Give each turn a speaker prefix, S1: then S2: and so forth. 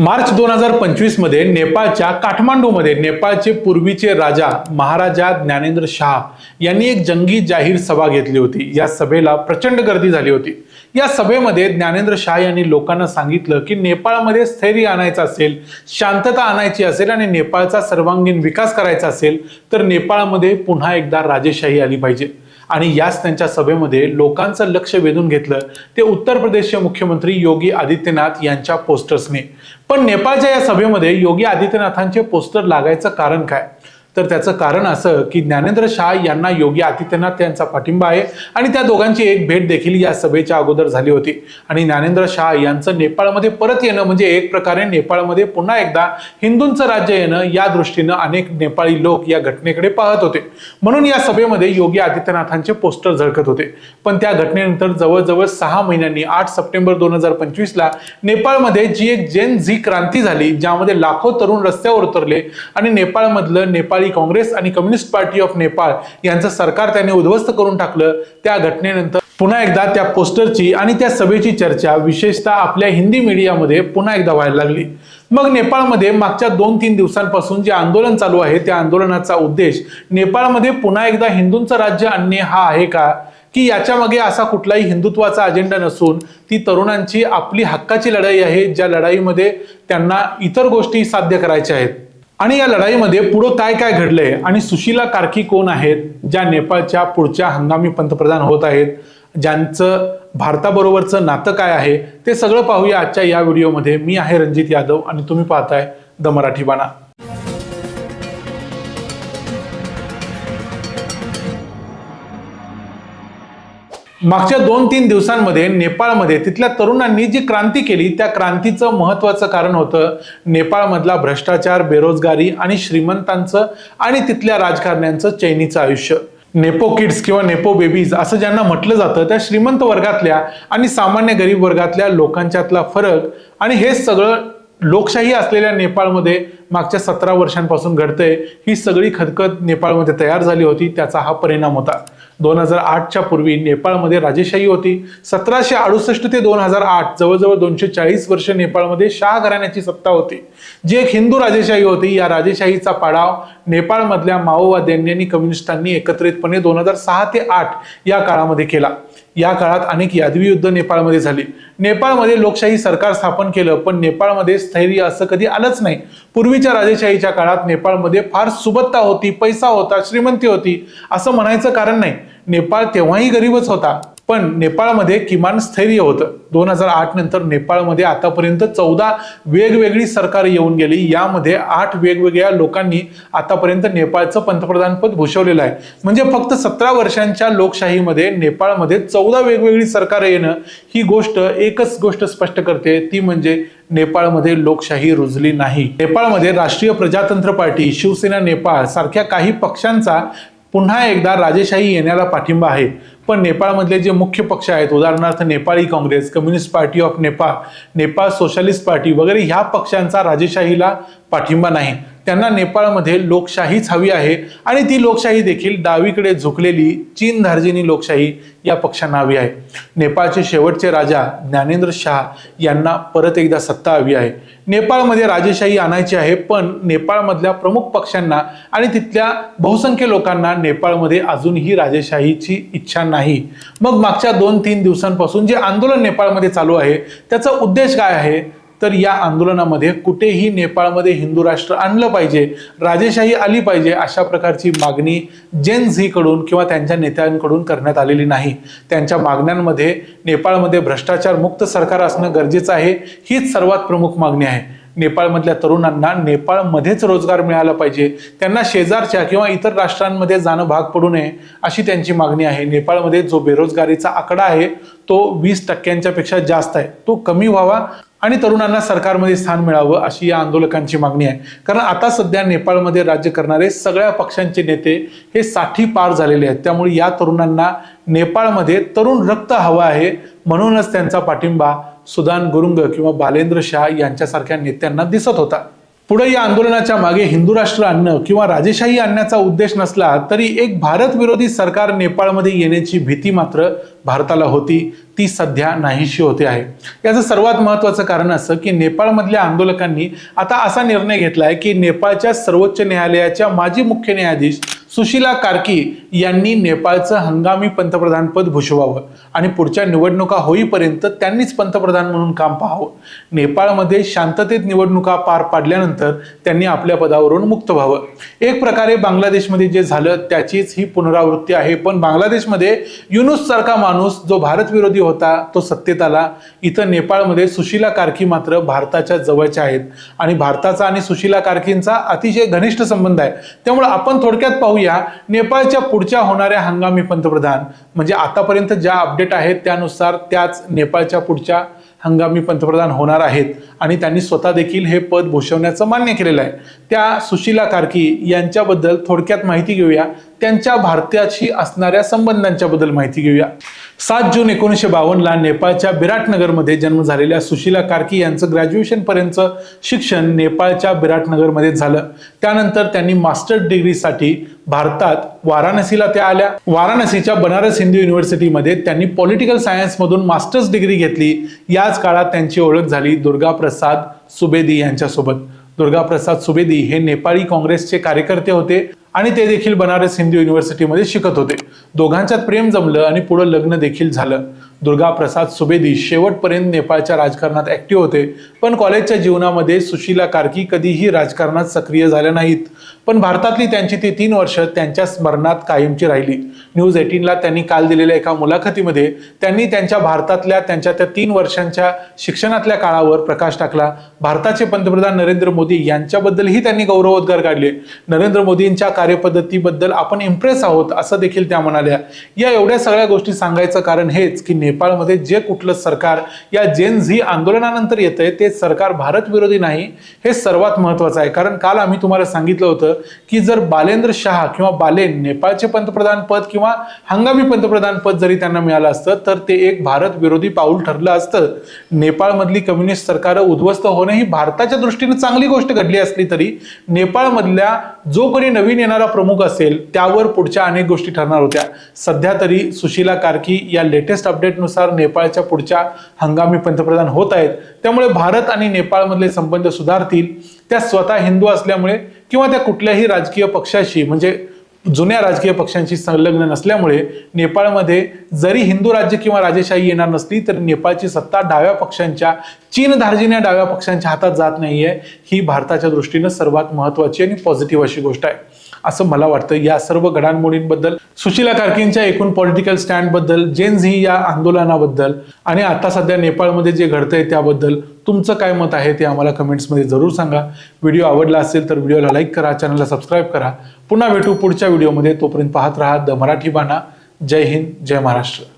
S1: मार्च दोन हजार पंचवीसमध्ये नेपाळच्या काठमांडूमध्ये नेपाळचे पूर्वीचे राजा महाराजा ज्ञानेंद्र शाह यांनी एक जंगी जाहीर सभा घेतली होती. या सभेला प्रचंड गर्दी झाली होती. या सभेमध्ये ज्ञानेंद्र शाह यांनी लोकांना सांगितलं की नेपाळमध्ये स्थैर्य आणायचं असेल शांतता आणायची असेल आणि नेपाळचा सर्वांगीण विकास करायचा असेल तर नेपाळमध्ये पुन्हा एकदा राजेशाही आली पाहिजे. आणि याच त्यांच्या सभेमध्ये लोकांचं लक्ष वेधून घेतलं ते उत्तर प्रदेशचे मुख्यमंत्री योगी आदित्यनाथ यांच्या पोस्टर्सने पण नेपाळच्या या सभेमध्ये योगी आदित्यनाथांचे पोस्टर लागायचं कारण काय? तर त्याचं कारण असं की ज्ञानेंद्र शाह यांना योगी आदित्यनाथ यांचा पाठिंबा आहे आणि त्या दोघांची एक भेट देखील या सभेच्या अगोदर झाली होती. आणि ज्ञानेंद्र शाह यांचं नेपाळमध्ये परत येणं म्हणजे एक प्रकारे नेपाळमध्ये पुन्हा एकदा हिंदूंचं राज्य येणं या दृष्टीनं अनेक नेपाळी लोक या घटनेकडे पाहत होते. म्हणून या सभेमध्ये योगी आदित्यनाथांचे पोस्टर झळकत होते. पण त्या घटनेनंतर जवळजवळ सहा महिन्यांनी आठ सप्टेंबर दोन हजार पंचवीसला नेपाळमध्ये जी एक जेन झी क्रांती झाली ज्यामध्ये लाखो तरुण रस्त्यावर उतरले आणि नेपाळमधलं नेपाळ काँग्रेस आणि कम्युनिस्ट पार्टी ऑफ नेपाळ यांचं सरकार त्यांनी उद्ध्वस्त करून टाकलं. त्या घटनेनंतर पुन्हा एकदा त्या पोस्टरची आणि त्या सभेची चर्चा विशेषतः आपल्या हिंदी मीडियामध्ये पुन्हा एकदा व्हायला लागली. मग नेपाळमध्ये मागच्या दोन तीन दिवसांपासून जे आंदोलन चालू आहे त्या आंदोलनाचा उद्देश नेपाळमध्ये पुन्हा एकदा हिंदूंचं राज्य आणणे हा आहे का? की याच्या मागे असा कुठलाही हिंदुत्वाचा अजेंडा नसून ती तरुणांची आपली हक्काची लढाई आहे ज्या लढाईमध्ये त्यांना इतर गोष्टी साध्य करायच्या आहेत. आणि या लढाईमध्ये पुढं काय काय घडलंय? आणि सुशीला कार्की कोण आहेत? ज्या नेपाळच्या पुढच्या हंगामी पंतप्रधान होत आहेत. ज्यांचं भारताबरोबरचं नातं काय आहे? ते सगळं पाहूया आजच्या या व्हिडिओमध्ये. मी आहे रणजित यादव आणि तुम्ही पाहताय द मराठी बाणा. मागच्या दोन तीन दिवसांमध्ये नेपाळमध्ये तिथल्या तरुणांनी जी क्रांती केली त्या क्रांतीचं महत्वाचं कारण होतं नेपाळमधला भ्रष्टाचार बेरोजगारी आणि श्रीमंतांचं आणि तिथल्या राजकारण्यांचं चैनीचं आयुष्य. नेपो किड्स किंवा नेपो बेबीज असं ज्यांना म्हटलं जातं त्या श्रीमंत वर्गातल्या आणि सामान्य गरीब वर्गातल्या लोकांच्यातला फरक आणि हे सगळं लोकशाही असलेल्या नेपाळमध्ये मागच्या सतरा वर्षांपासून घडतंय. ही सगळी खदखद नेपाळमध्ये तयार झाली होती. त्याचा हा परिणाम होता. दोन हजार आठच्या पूर्वी नेपाळमध्ये राजेशाही होती. सतराशे अडुसष्ट ते दोन हजार आठ जवळजवळ दोनशे चाळीस वर्ष नेपाळमध्ये शाह घराण्याची सत्ता होती. जी एक हिंदू राजेशाही होती. या राजेशाहीचा पाडाव नेपाळमधल्या माओवाद्यांनी आणि कम्युनिस्टांनी एकत्रितपणे दोन हजार सहा ते आठ या काळामध्ये केला. या काळात अनेक यादवी युद्ध नेपाळमध्ये झाली. नेपाळमध्ये लोकशाही सरकार स्थापन केलं पण नेपाळमध्ये स्थैर्य असं कधी आलंच नाही. पूर्वीच्या राजेशाहीच्या काळात नेपाळमध्ये फार सुबत्ता होती पैसा होता श्रीमंती होती असं म्हणायचं कारण नाही. नेपाळ तेव्हाही गरीबच होता. पण नेपाळमध्ये किमान स्थैर्य होतं. दोन हजार आठ नंतर नेपाळमध्ये आतापर्यंत चौदा वेगवेगळी सरकार येऊन गेली. यामध्ये आठ वेगवेगळ्या लोकांनी आतापर्यंत नेपाळचं पंतप्रधानपद भूषवलेलं आहे. म्हणजे फक्त सतरा वर्षांच्या लोकशाहीमध्ये नेपाळमध्ये चौदा वेगवेगळी सरकार येणं ही गोष्ट एकच गोष्ट स्पष्ट करते. ती म्हणजे नेपाळमध्ये लोकशाही रुजली नाही. नेपाळमध्ये राष्ट्रीय प्रजातंत्र पार्टी शिवसेना नेपाळ सारख्या काही पक्षांचा पुन्हा एकदा राजेशाही येण्याला पाठिंबा आहे. पण नेपाळमधले जे मुख्य पक्ष आहेत उदाहरणार्थ Nepali Congress communist party of Nepal Nepal socialist party वगैरे ह्या पक्षांचा राजेशाहीला पाठिंबा नाही. त्यांना नेपाळमध्ये लोकशाहीच हवी आहे. आणि ती लोकशाही देखील डावीकडे झुकलेली चीन धार्जिनी लोकशाही या पक्षांना हवी आहे. नेपाळचे शेवटचे राजा ज्ञानेंद्र शाह यांना परत एकदा सत्ता हवी आहे. नेपाळमध्ये राजेशाही आणायची आहे पण नेपाळमधल्या प्रमुख पक्षांना आणि तिथल्या बहुसंख्य लोकांना नेपाळमध्ये अजूनही राजेशाहीची इच्छा नाही. मग मागच्या दोन तीन दिवसांपासून जे आंदोलन नेपाळमध्ये चालू आहे त्याचा उद्देश काय आहे? तर या आंदोलनामध्ये कुठेही नेपाळमध्ये हिंदू राष्ट्र आणलं पाहिजे राजेशाही आली पाहिजे अशा प्रकारची मागणी जेन झीकडून किंवा त्यांच्या नेत्यांकडून करण्यात आलेली नाही. त्यांच्या मागण्यांमध्ये नेपाळमध्ये भ्रष्टाचार मुक्त सरकार असणं गरजेचं आहे हीच सर्वात प्रमुख मागणी आहे. नेपाळमधल्या तरुणांना नेपाळमध्येच रोजगार मिळाला पाहिजे त्यांना शेजारच्या किंवा इतर राष्ट्रांमध्ये जाणं भाग पडू नये अशी त्यांची मागणी आहे. नेपाळमध्ये जो बेरोजगारीचा आकडा आहे तो वीस टक्क्यांच्या पेक्षा जास्त आहे. तो कमी व्हावा आणि तरुणांना सरकारमध्ये स्थान मिळावं अशी या आंदोलकांची मागणी आहे. कारण आता सध्या नेपाळमध्ये राज्य करणारे सगळ्या पक्षांचे नेते हे साठी पार झालेले आहेत. त्यामुळे या तरुणांना नेपाळमध्ये तरुण रक्त हवं आहे म्हणूनच त्यांचा पाठिंबा सुदान गुरुंग किंवा बालेंद्र शाह यांच्यासारख्या नेत्यांना दिसत होता. पुढे या आंदोलनाच्या मागे हिंदू राष्ट्र आणणं किंवा राजेशाही आणण्याचा उद्देश नसला तरी एक भारत विरोधी सरकार नेपाळमध्ये येण्याची भीती मात्र भारताला होती. ती सध्या नाहीशी होते आहे. याचं सर्वात महत्त्वाचं कारण असं की नेपाळमधल्या आंदोलकांनी आता असा निर्णय घेतला आहे की नेपाळच्या सर्वोच्च न्यायालयाच्या माजी मुख्य न्यायाधीश सुशीला कार्की यांनी नेपाळचं हंगामी पंतप्रधानपद भूषवावं आणि पुढच्या निवडणुका होईपर्यंत त्यांनीच पंतप्रधान म्हणून काम पाहावं. नेपाळमध्ये शांततेत निवडणुका पार पाडल्यानंतर त्यांनी आपल्या पदावरून मुक्त व्हावं. एक प्रकारे बांगलादेशमध्ये जे झालं त्याचीच ही पुनरावृत्ती आहे. पण बांगलादेशमध्ये युनुस सारखा माणूस जो भारतविरोधी होता तो सत्तेत आला. इथं नेपाळमध्ये सुशीला कार्की मात्र भारताच्या जवळच्या आहेत. आणि भारताचा आणि सुशीला कार्कींचा अतिशय घनिष्ठ संबंध आहे. त्यामुळे आपण थोडक्यात पाहूया नेपाळच्या पुढच्या होणाऱ्या हंगामी पंतप्रधान म्हणजे आतापर्यंत ज्या अपडेट आहेत त्यानुसार त्याच नेपाळच्या पुढच्या हंगामी पंतप्रधान होणार आहेत. आणि त्यांनी स्वतः देखील हे पद भूषवण्याचं मान्य केलेलं आहे. त्या सुशीला कार्की यांच्याबद्दल थोडक्यात माहिती घेऊया. त्यांच्या भारताशी असणाऱ्या संबंधांच्याबद्दल माहिती घेऊया. सात जून एकोणीसशे बावन्नला नेपाळच्या बिराटनगरमध्ये जन्म झालेल्या सुशीला कार्की यांचं ग्रॅज्युएशनपर्यंतचं शिक्षण नेपाळच्या बिराटनगरमध्ये झालं. त्यानंतर त्यांनी मास्टर डिग्रीसाठी भारतात वाराणसीला त्या आल्या. वाराणसीच्या बनारस हिंदू युनिव्हर्सिटीमध्ये त्यांनी पॉलिटिकल सायन्समधून मास्टर्स डिग्री घेतली. याच काळात त्यांची ओळख झाली दुर्गा प्रसाद सुबेदी यांच्यासोबत. दुर्गाप्रसाद सुबेदी हे नेपाळी काँग्रेसचे कार्यकर्ते होते. आणि ते देखील बनारस हिंदू युनिव्हर्सिटीमध्ये शिकत होते. दोघांच्यात प्रेम जमलं आणि पुढं लग्न देखील झालं. दुर्गा प्रसाद सुबेदी शेवटपर्यंत नेपाळच्या राजकारणात ऍक्टिव्ह होते. पण कॉलेजच्या जीवनामध्ये सुशीला कार्की कधीही राजकारणात सक्रिय झाल्या नाहीत. पण भारतातली त्यांची ती तीन वर्ष त्यांच्या स्मरणात कायमची राहिली. न्यूज एटीनला त्यांनी काल दिलेल्या एका मुलाखतीमध्ये त्यांनी त्यांच्या भारतातल्या त्यांच्या त्या तीन वर्षांच्या शिक्षणातल्या काळावर प्रकाश टाकला. भारताचे पंतप्रधान नरेंद्र मोदी यांच्याबद्दलही त्यांनी गौरवोद्गार काढले. नरेंद्र मोदींच्या कार्यपद्धतीबद्दल आपण इम्प्रेस आहोत असं देखील त्या म्हणाल्या. या एवढ्या सगळ्या गोष्टी सांगायचं कारण हेच की नेपाळमध्ये जे कुठलं सरकार या जेन झी आंदोलनानंतर येतंय ते सरकार भारत विरोधी नाही हे सर्वात महत्वाचं आहे. कारण काल आम्ही तुम्हाला सांगितलं होतं की जर बालेंद्र शहा किंवा बालेन नेपाळचे पंतप्रधान पद किंवा हंगामी पंतप्रधान पद जरी त्यांना मिळालं असतं तर ते एक भारत विरोधी पाऊल ठरलं असतं. नेपाळमधली कम्युनिस्ट सरकारं उद्ध्वस्त होणं ही भारताच्या दृष्टीने चांगली गोष्ट घडली असली तरी नेपाळमधल्या जो कोणी नवीन येणारा प्रमुख असेल त्यावर पुढच्या अनेक गोष्टी ठरणार होत्या. सध्या तरी सुशीला कार्की या लेटेस्ट अपडेटनुसार नेपाळच्या पुढच्या हंगामी पंतप्रधान होत आहेत. त्यामुळे भारत आणि नेपाळमधले संबंध सुधारतील. त्या स्वतः हिंदू असल्यामुळे किंवा त्या कुठल्याही राजकीय पक्षाशी म्हणजे जुन्या राजकीय पक्षांशी संलग्न नसल्यामुळे नेपाळमध्ये जरी हिंदू राज्य किंवा राजेशाही येणार नसली तरी नेपाळची सत्ता डाव्या पक्षांच्या चीन धार्जिन्या डाव्या पक्षांच्या हातात जात नाहीये. ही भारताच्या दृष्टीनं सर्वात महत्वाची आणि पॉझिटिव्ह अशी गोष्ट आहे. असं मला वाटतं. या सर्व घडामोडींबद्दल सुशीला कार्कींच्या एकूण पॉलिटिकल स्टँडबद्दल जेन झी या आंदोलनाबद्दल आणि आता सध्या नेपाळमध्ये जे घडतंय त्याबद्दल तुमचं काय मत आहे ते आम्हाला कमेंट्समध्ये जरूर सांगा. व्हिडिओ आवडला असेल तर व्हिडिओला लाईक करा चॅनलला सबस्क्राईब करा. पुन्हा भेटू पुढच्या व्हिडिओमध्ये तोपर्यंत पाहत राहा द मराठी बाणा. जय हिंद जय महाराष्ट्र.